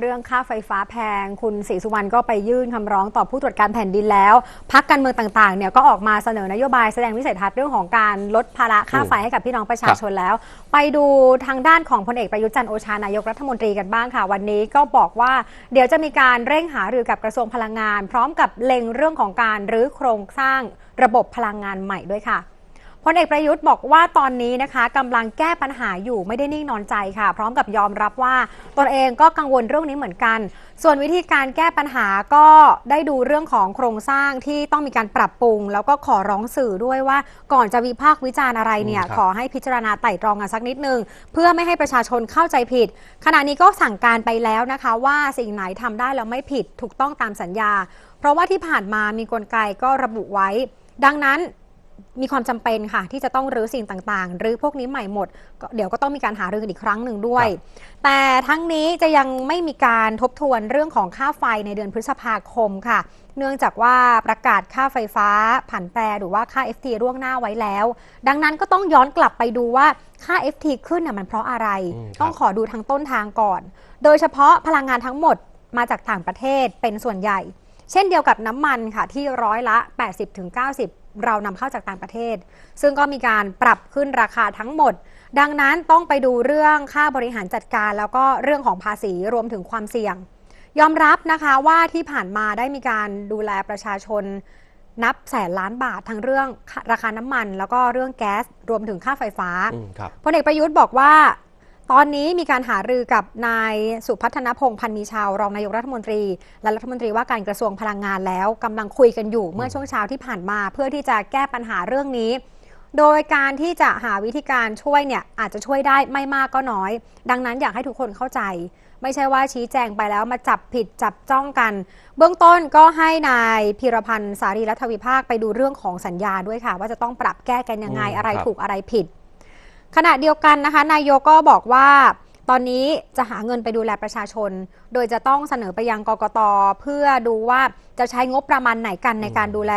เรื่องค่าไฟฟ้าแพง คุณศรีสุวรรณก็ไปยื่นคำร้องต่อผู้ตรวจการแผ่นดินแล้ว พักการเมืองต่างๆเนี่ยก็ออกมาเสนอนโยบายแสดงวิสัยทัศน์เรื่องของการลดภาระค่าไฟให้กับพี่น้องประชาชนแล้ว ไปดูทางด้านของพลเอกประยุทธ์จันโอชานายกรัฐมนตรีกันบ้างค่ะ วันนี้ก็บอกว่าเดี๋ยวจะมีการเร่งหารือกับกระทรวงพลังงาน พร้อมกับเล็งเรื่องของการรื้อโครงสร้างระบบพลังงานใหม่ด้วยค่ะ พลเอกประยุทธ์บอกว่าตอนนี้นะคะกำลังแก้ปัญหาอยู่ไม่ได้นิ่งนอนใจค่ะ พร้อมกับยอมรับว่าตนเองก็กังวลเรื่องนี้เหมือนกัน ส่วนวิธีการแก้ปัญหาก็ได้ดูเรื่องของโครงสร้างที่ต้องมีการปรับปรุง แล้วก็ขอร้องสื่อด้วยว่าก่อนจะวิพากษ์วิจารณ์อะไรเนี่ยอืมครับขอให้พิจารณาไต่ตรองกันสักนิดนึง เพื่อไม่ให้ประชาชนเข้าใจผิด ขณะนี้ก็สั่งการไปแล้วนะคะว่าสิ่งไหนทำได้แล้วไม่ผิดถูกต้องตามสัญญา เพราะว่าที่ผ่านมามีกลไกก็ระบุไว้ ดังนั้น มีความจำเป็นค่ะ ที่จะต้องรื้อสิ่งต่างๆหรือพวกนี้ใหม่หมดก็เดี๋ยวก็ต้องมีการหารือกันอีกครั้งหนึ่งด้วย แต่ทั้งนี้จะยังไม่มีการทบทวนเรื่องของค่าไฟในเดือนพฤษภาคมค่ะ เนื่องจากว่าประกาศค่าไฟฟ้าผันแปรหรือว่าค่า FT ร่วงหน้าไว้แล้ว ดังนั้นก็ต้องย้อนกลับไปดูว่าค่า FT ขึ้นน่ะมันเพราะอะไรอืมครับต้องขอดูทางต้นทางก่อน โดยเฉพาะพลังงานทั้งหมดมาจากต่างประเทศเป็นส่วนใหญ่ เช่นเดียวกับน้ำมันค่ะที่ร้อยละ 80-90 เรานำเข้าจากต่างประเทศ ซึ่งก็มีการปรับขึ้นราคาทั้งหมด ดังนั้นต้องไปดูเรื่องค่าบริหารจัดการ แล้วก็เรื่องของภาษีรวมถึงความเสี่ยง ยอมรับนะคะว่าที่ผ่านมาได้มีการดูแลประชาชนนับแสนล้านบาททั้งเรื่องราคาน้ำมัน แล้วก็เรื่องแก๊สรวมถึงค่าไฟฟ้าอืมครับพลเอกประยุทธ์บอกว่า ตอนนี้มีการหารือกับนายสุพัฒนพงษ์พันมีชาว รองนายกรัฐมนตรี และรัฐมนตรีว่าการกระทรวงพลังงานแล้วกำลังคุยกันอยู่เมื่อช่วงเช้าที่ผ่านมา เพื่อที่จะแก้ปัญหาเรื่องนี้ โดยการที่จะหาวิธีการช่วยเนี่ยอาจจะช่วยได้ไม่มากก็น้อย ดังนั้นอยากให้ทุกคนเข้าใจ ไม่ใช่ว่าชี้แจงไปแล้วมาจับผิดจับจ้องกัน เบื้องต้นก็ให้นายพีรพันธ์สารีรัฐวิภาคไปดูเรื่องของสัญญาด้วยค่ะ ว่าจะต้องปรับแก้กันยังไงอะไรรถูกอะไรผิด ขณะเดียวกันนะคะนายกก็บอกว่าตอนนี้จะหาเงินไปดูแลประชาชน โดยจะต้องเสนอไปยังกกตเพื่อดูว่าจะใช้งบประมาณไหนกันในการดูแล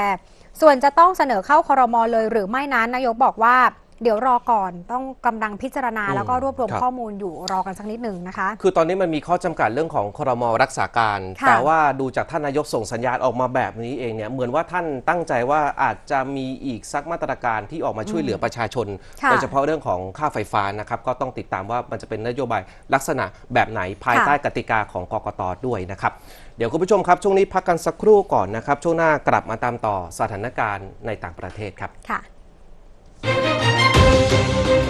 ส่วนจะต้องเสนอเข้าคอรมอเลยหรือไม่นั้นนายกบอกว่า เดี๋ยวรอก่อนต้องกำลังพิจารณาอืมแล้วก็รวบรวมครับข้อมูลอยู่รอกันสักนิดหนึ่งนะคะ คือตอนนี้มันมีข้อจำกัดเรื่องของครมรักษาการค่ะแต่ว่าดูจากท่านนายกส่งสัญญาณออกมาแบบนี้เองเนี่ยเหมือนว่าท่านตั้งใจว่าอาจจะมีอีกสักมาตรการที่ออกมาช่วยเหลือประชาชนค่ะโดยเฉพาะเรื่องของค่าไฟฟ้านะครับก็ต้องติดตามว่ามันจะเป็นนโยบายลักษณะแบบไหนภายค่ะใต้กติกาของกกตด้วยนะครับเดี๋ยวคุณผู้ชมครับช่วงนี้พักกันสักครู่ก่อนนะครับช่วงหน้ากลับมาตามต่อสถานการณ์ในต่างประเทศครับค่ะ Thank you.